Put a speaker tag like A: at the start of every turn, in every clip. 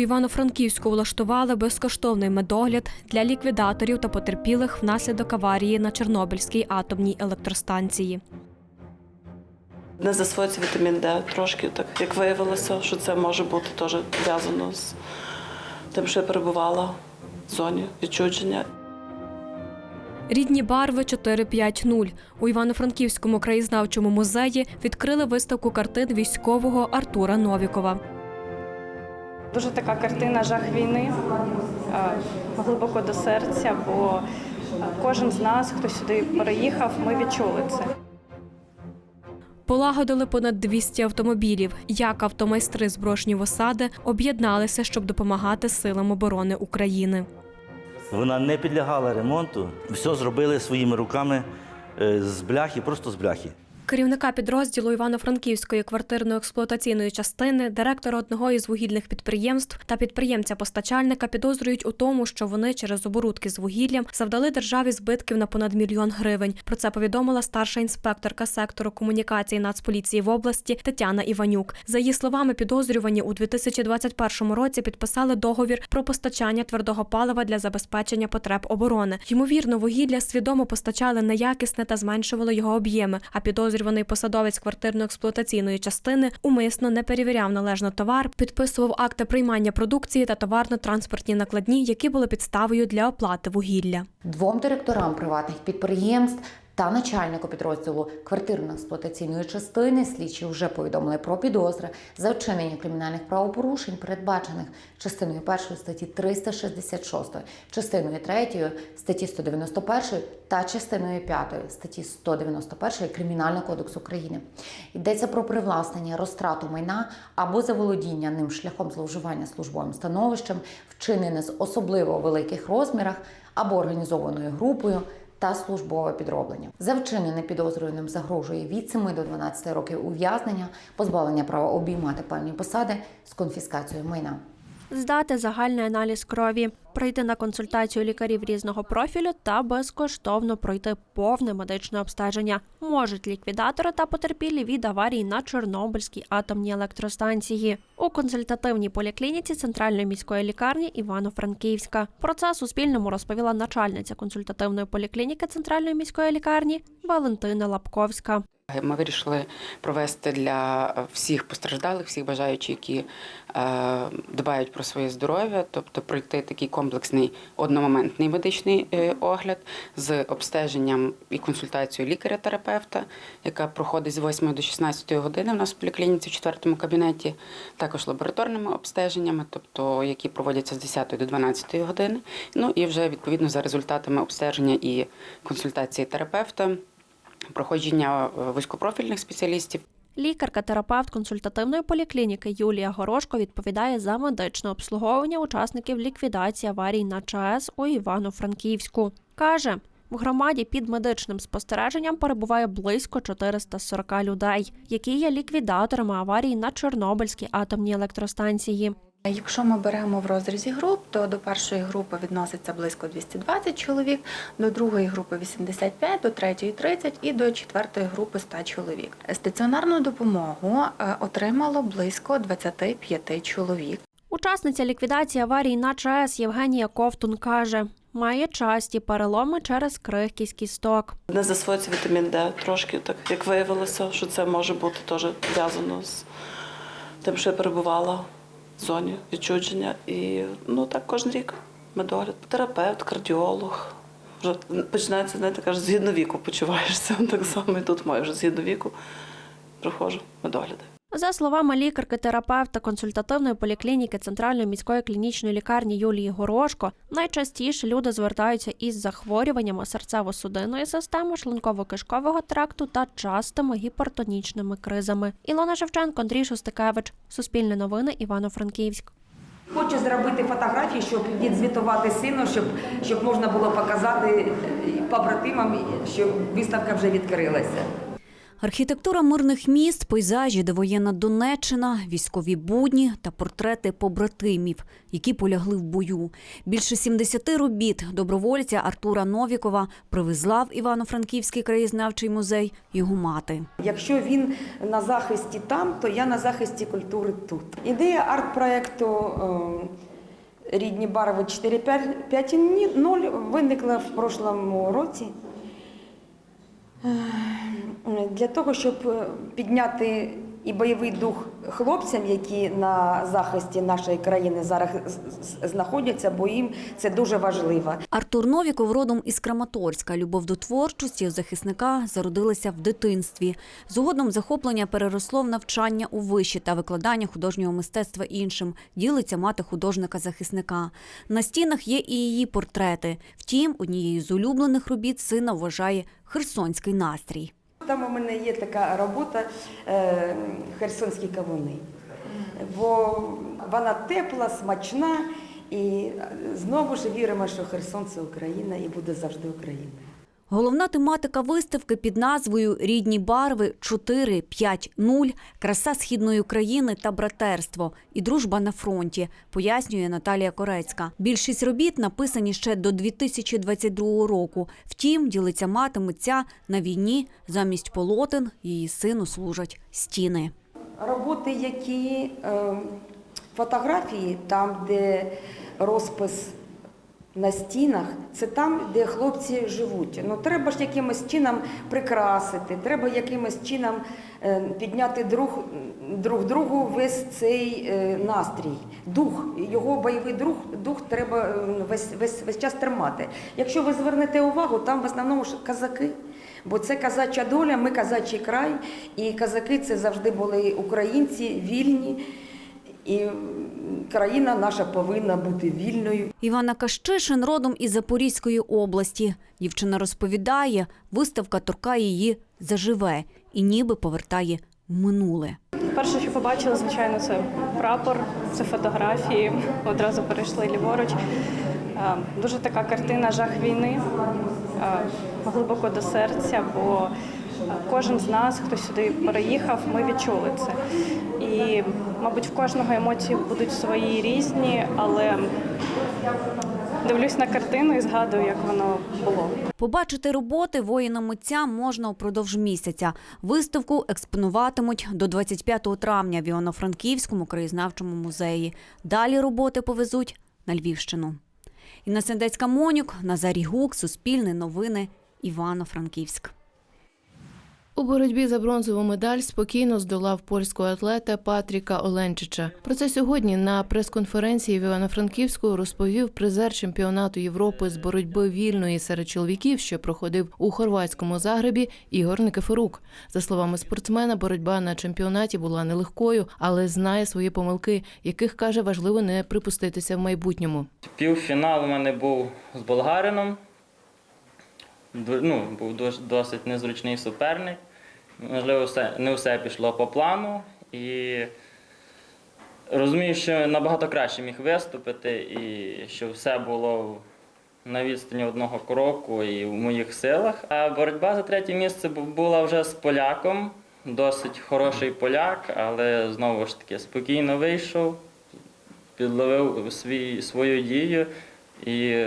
A: У Івано-Франківську влаштували безкоштовний медогляд для ліквідаторів та потерпілих внаслідок аварії на Чорнобильській атомній електростанції.
B: Не засвоїться вітамін Д трошки, так як виявилося, що це може бути теж зв'язано з тим, що я перебувала в зоні відчудження.
A: Рідні барви 450. У Івано-Франківському краєзнавчому музеї відкрили виставку картин військового Артура Новікова.
C: Дуже така картина жах війни е, глибоко до серця, бо е, кожен з нас, хто сюди переїхав, ми відчули це.
A: Полагодили понад 200 автомобілів. Як автомайстри з брошнів осади об'єдналися, щоб допомагати силам оборони України.
D: Вона не підлягала ремонту, все зробили своїми руками е, з бляхи, просто з бляхи.
A: Керівника підрозділу Івано-Франківської квартирно-експлуатаційної частини, директора одного із вугільних підприємств та підприємця-постачальника підозрюють у тому, що вони через оборудки з вугіллям завдали державі збитків на понад мільйон гривень. Про це повідомила старша інспекторка сектору комунікації Нацполіції в області Тетяна Іванюк. За її словами, підозрювані у 2021 році підписали договір про постачання твердого палива для забезпечення потреб оборони. Ймовірно, вугілля свідомо постачали неякісне та зменшували його об'єми. А підозрюваний посадовець квартирно-експлуатаційної частини умисно не перевіряв належно товар, підписував акти приймання продукції та товарно-транспортні накладні, які були підставою для оплати вугілля.
E: Двом директорам приватних підприємств та начальнику підрозділу квартирно-експлуатаційної частини слідчі вже повідомили про підозри за вчинення кримінальних правопорушень, передбачених частиною 1 статті 366, частиною 3 статті 191 та частиною 5 статті 191 Кримінального кодексу України. Йдеться про привласнення, розтрату майна або заволодіння ним шляхом зловживання службовим становищем, вчинене з особливо великих розмірах або організованою групою та службове підроблення. За вчинене підозрюваним загрожує від 7 до 12 років ув'язнення, позбавлення права обіймати певні посади з конфіскацією майна.
F: Здати загальний аналіз крові, прийти на консультацію лікарів різного профілю та безкоштовно пройти повне медичне обстеження. Можуть ліквідатори та потерпілі від аварії на Чорнобильській атомній електростанції у консультативній поліклініці центральної міської лікарні Івано-Франківська. Про це Суспільному розповіла начальниця консультативної поліклініки центральної міської лікарні Валентина Лапковська.
G: Ми вирішили провести для всіх постраждалих, всіх бажаючих, які е, дбають про своє здоров'я, тобто пройти такий комплексний одномоментний медичний е, огляд з обстеженням і консультацією лікаря-терапевта, яка проходить з 8 до 16 години в нас в поліклініці в четвертому кабінеті, також лабораторними обстеженнями, тобто які проводяться з 10 до 12 години. Ну і вже відповідно за результатами обстеження і консультації терапевта проходження е, вузькопрофільних спеціалістів.
F: Лікарка-терапевт консультативної поліклініки Юлія Горошко відповідає за медичне обслуговування учасників ліквідації аварій на ЧАЕС у Івано-Франківську. Каже, в громаді під медичним спостереженням перебуває близько 440 людей, які є ліквідаторами аварій на Чорнобильській атомній електростанції.
H: Якщо ми беремо в розрізі груп, то до першої групи відноситься близько 220 чоловік, до другої групи 85, до третьої 30 і до четвертої групи 100 чоловік. Стаціонарну допомогу е, отримало близько 25 чоловік.
F: Учасниця ліквідації аварії на ЧАЕС Євгенія Ковтун каже, має часті переломи через крихкість кісток.
B: Не засвоїться вітамін Д трошки, так як виявилося, що це може бути теж зв'язано з тим, що я перебувала зоні відчудження. І ну так кожен рік медогляд. Терапевт, кардіолог. Вже починається, знаєте, каже, згідно віку почуваєшся. Так само і тут маю вже згідно віку. Приходжу, медогляди.
F: За словами лікарки-терапевта консультативної поліклініки Центральної міської клінічної лікарні Юлії Горошко, найчастіше люди звертаються із захворюваннями серцево-судинної системи, шлунково-кишкового тракту та частими гіпертонічними кризами. Ілона Шевченко, Андрій Шостикевич, Суспільне новини, Івано-Франківськ.
I: Хочу зробити фотографії, щоб відзвітувати сину, щоб, щоб можна було показати побратимам, що виставка вже відкрилася.
J: Архітектура мирних міст, пейзажі, довоєнна Донеччина, військові будні та портрети побратимів, які полягли в бою. Більше 70 робіт добровольця Артура Новікова привезла в Івано-Франківський краєзнавчий музей його мати.
I: Якщо він на захисті там, то я на захисті культури тут. Ідея арт-проекту е, Рідні барви 4.5.0 виникла в прошлому році. Для того, щоб е, підняти і бойовий дух хлопцям, які на захисті нашої країни зараз знаходяться, бо їм це дуже важливо.
J: Артур Новіков родом із Краматорська. Любов до творчості захисника зародилася в дитинстві. Згодом захоплення переросло в навчання у виші та викладання художнього мистецтва іншим. Ділиться мати художника-захисника. На стінах є і її портрети. Втім, однією з улюблених робіт сина вважає херсонський настрій.
I: Там у мене є така робота е, Херсонські кавуни. Бо вона тепла, смачна, і знову ж віримо, що Херсон це Україна і буде завжди Україна.
J: Головна тематика виставки під назвою Рідні барви 4.5.0 краса східної України та братерство і дружба на фронті, пояснює Наталія Корецька. Більшість робіт написані ще до 2022 року. Втім, ділиться мати митця на війні замість полотен її сину служать стіни.
I: Роботи, які е, фотографії, там, де розпис на стінах, це там, де хлопці живуть. Ну треба ж якимось чином прикрасити, треба якимось чином е, підняти друг, друг другу весь цей е, настрій, дух, його бойовий дух, дух треба е, весь, весь, весь час тримати. Якщо ви звернете увагу, там в основному ж казаки. Бо це казача доля, ми казачий край, і казаки це завжди були українці, вільні, і країна наша повинна бути вільною.
J: Івана Кащишин родом із Запорізької області. Дівчина розповідає, виставка торкає її заживе і ніби повертає в минуле.
C: Перше, що побачила, звичайно, це прапор, це фотографії. Одразу перейшли ліворуч. Е, Дуже така картина жах війни, е, глибоко до серця, бо кожен з нас, хто сюди переїхав, ми відчули це. І, мабуть, в кожного емоції будуть свої різні, але дивлюсь на картину і згадую, як воно було.
J: Побачити роботи воїна митця можна упродовж місяця. Виставку експонуватимуть до 25 травня в Івано-Франківському краєзнавчому музеї. Далі роботи повезуть на Львівщину. Інна Сендецька Монюк, Назарій Гук, Суспільне новини, Івано-Франківськ.
K: У боротьбі за бронзову медаль спокійно здолав польського атлета Патріка Оленчича. Про це сьогодні на прес-конференції в Івано-Франківську розповів призер чемпіонату Європи з боротьби вільної серед чоловіків, що проходив у хорватському Загребі, Ігор Никифорук. За словами спортсмена, боротьба на чемпіонаті була нелегкою, але знає свої помилки, яких каже важливо не припуститися в майбутньому.
L: Півфінал у мене був з болгарином. Ну, був дос- досить незручний суперник. Можливо, все, не все пішло по плану. І розумію, що набагато краще міг виступити, і що все було на відстані одного кроку і в моїх силах. А боротьба за третє місце була вже з поляком. Досить хороший поляк, але знову ж таки спокійно вийшов, підловив свій, свою дію і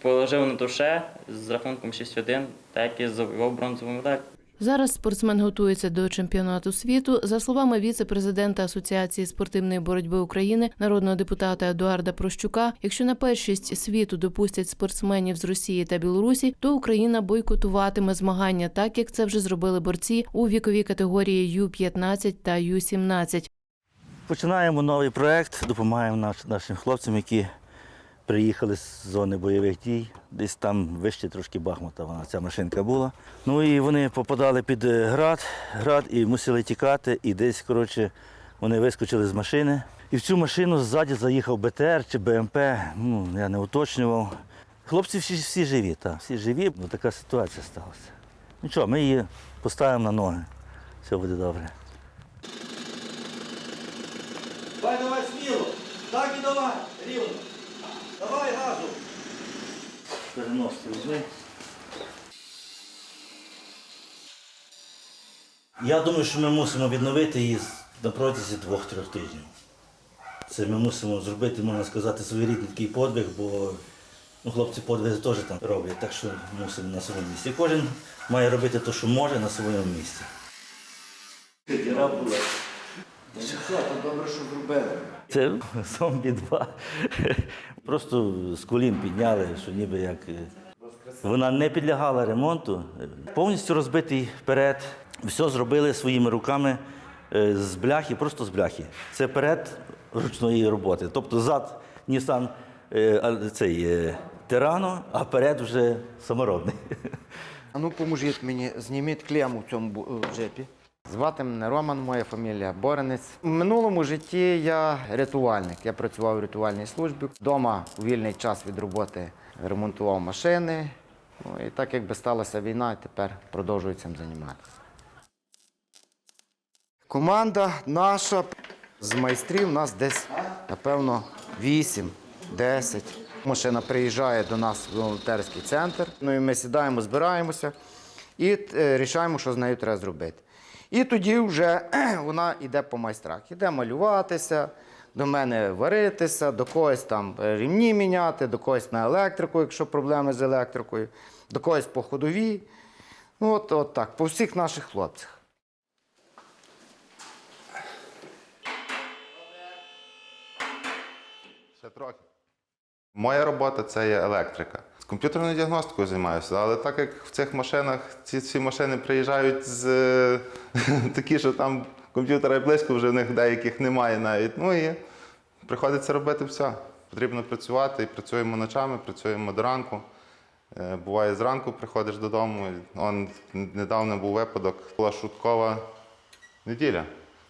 L: положив на душе з рахунком 6-1, так і завоював бронзову медаль.
K: Зараз спортсмен готується до чемпіонату світу. За словами віце-президента Асоціації спортивної боротьби України, народного депутата Едуарда Прощука, якщо на першість світу допустять спортсменів з Росії та Білорусі, то Україна бойкотуватиме змагання, так як це вже зробили борці у віковій категорії Ю-15 та Ю-17.
D: Починаємо новий проєкт, допомагаємо нашим хлопцям, які приїхали з зони бойових дій. Десь там вище трошки Бахмута вона ця машинка була. Ну і вони попадали під е, град, град і мусили тікати. І десь, коротше, вони вискочили з машини. І в цю машину ззаді заїхав БТР чи БМП, ну, я не уточнював. Хлопці всі, всі живі, так, всі живі, ну така ситуація сталася. Нічого, ми її поставимо на ноги. Все буде добре. Давай, давай, сміло. Так і давай, рівно. Давай газу. Переносити візьми. Я думаю, що ми мусимо відновити її на протязі двох-трьох тижнів. Це ми мусимо зробити, можна сказати, своєрідний такий подвиг, бо ну, хлопці подвиги теж там роблять, так що мусимо на своєму місці. Кожен має робити те, що може на своєму місці. Діра була.
M: Добре, що зробили.
D: Це зомбі 2. Просто з колін підняли, що ніби як. е, Вона не підлягала ремонту. Повністю розбитий перед. Все зробили своїми руками е, з бляхи, просто з бляхи. Це перед ручної роботи. Тобто зад Нісан е, цей Тирано, а перед вже саморобний.
M: А ну поможіть мені, зніміть клему в цьому джепі. Звати мене Роман, моя фамілія Боренець. В минулому житті я рятувальник. Я працював у рятувальній службі. Вдома у вільний час від роботи ремонтував машини. Ну, і так якби сталася війна, тепер продовжую цим займатися. Команда наша з майстрів у нас десь, напевно, 8-10. Машина приїжджає до нас в волонтерський центр. Ну і ми сідаємо, збираємося і е, рішаємо, що з нею треба зробити. І тоді вже вона йде по майстрах. Іде малюватися, до мене варитися, до когось там е, рівні міняти, до когось на електрику, якщо проблеми з електрикою, до когось по ходовій. Ну, от, от так, по всіх наших хлопцях.
N: Ще трохи. Моя робота це є електрика. З комп'ютерною діагностикою займаюся, але так як в цих машинах ці всі машини приїжджають з такі, що там комп'ютера і близько вже в них деяких немає навіть. Ну і приходиться робити все. Потрібно працювати і працюємо ночами, працюємо до ранку. Е, Буває, зранку приходиш додому. Он недавно був випадок, була шуткова неділя.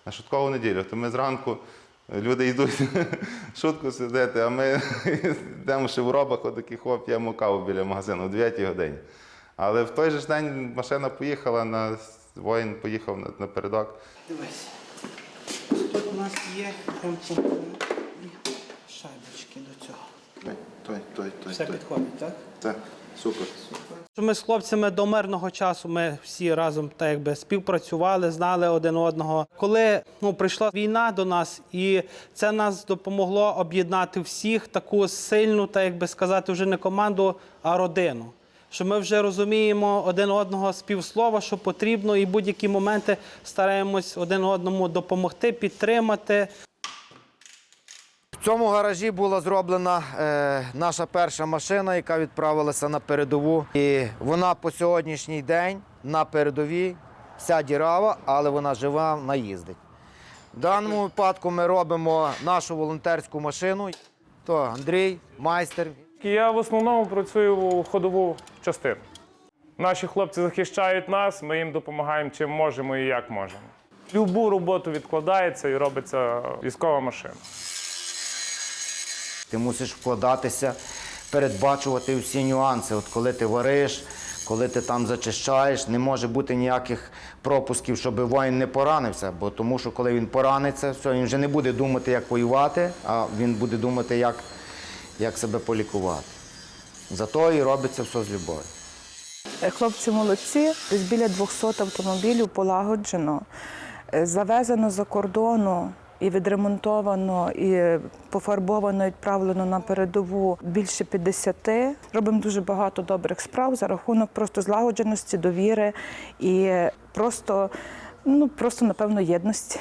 N: На шуткову неділю. То ми зранку люди йдуть шутку сидити, а ми йдемо ще в робах, отакі хоп, п'ємо каву біля магазину о 9 годині. Але в той же ж день машина поїхала, на воїн поїхав на- напередок.
O: Дивись. Тут у нас є
N: Той, той, той,
O: Все підходить, так?
N: Так, супер.
O: Що Ми з хлопцями до мирного часу ми всі разом так якби співпрацювали, знали один одного. Коли ну, прийшла війна до нас, і це нас допомогло об'єднати всіх таку сильну, так якби сказати, вже не команду, а родину. Що ми вже розуміємо один одного співслова, що потрібно, і будь-які моменти стараємось один одному допомогти, підтримати.
M: В цьому гаражі була зроблена е, наша перша машина, яка відправилася на передову. І вона по сьогоднішній день на передовій, вся дірава, але вона жива, вона їздить. В даному випадку ми робимо нашу волонтерську машину. То Андрій, майстер.
P: Я в основному працюю у ходову частину. Наші хлопці захищають нас, ми їм допомагаємо чим можемо і як можемо. Любу роботу відкладається і робиться військова машина.
M: Ти мусиш вкладатися, передбачувати всі нюанси. От коли ти вариш, коли ти там зачищаєш, не може бути ніяких пропусків, щоб воїн не поранився. Бо тому що коли він пораниться, все, він вже не буде думати, як воювати, а він буде думати, як, як себе полікувати. Зато і робиться все з любов'ю.
Q: Е, Хлопці молодці, десь біля 200 автомобілів полагоджено, Е, завезено за кордону і відремонтовано, і пофарбовано, і відправлено на передову більше 50. Робимо дуже багато добрих справ за рахунок просто злагодженості, довіри і просто, ну, просто напевно, єдності.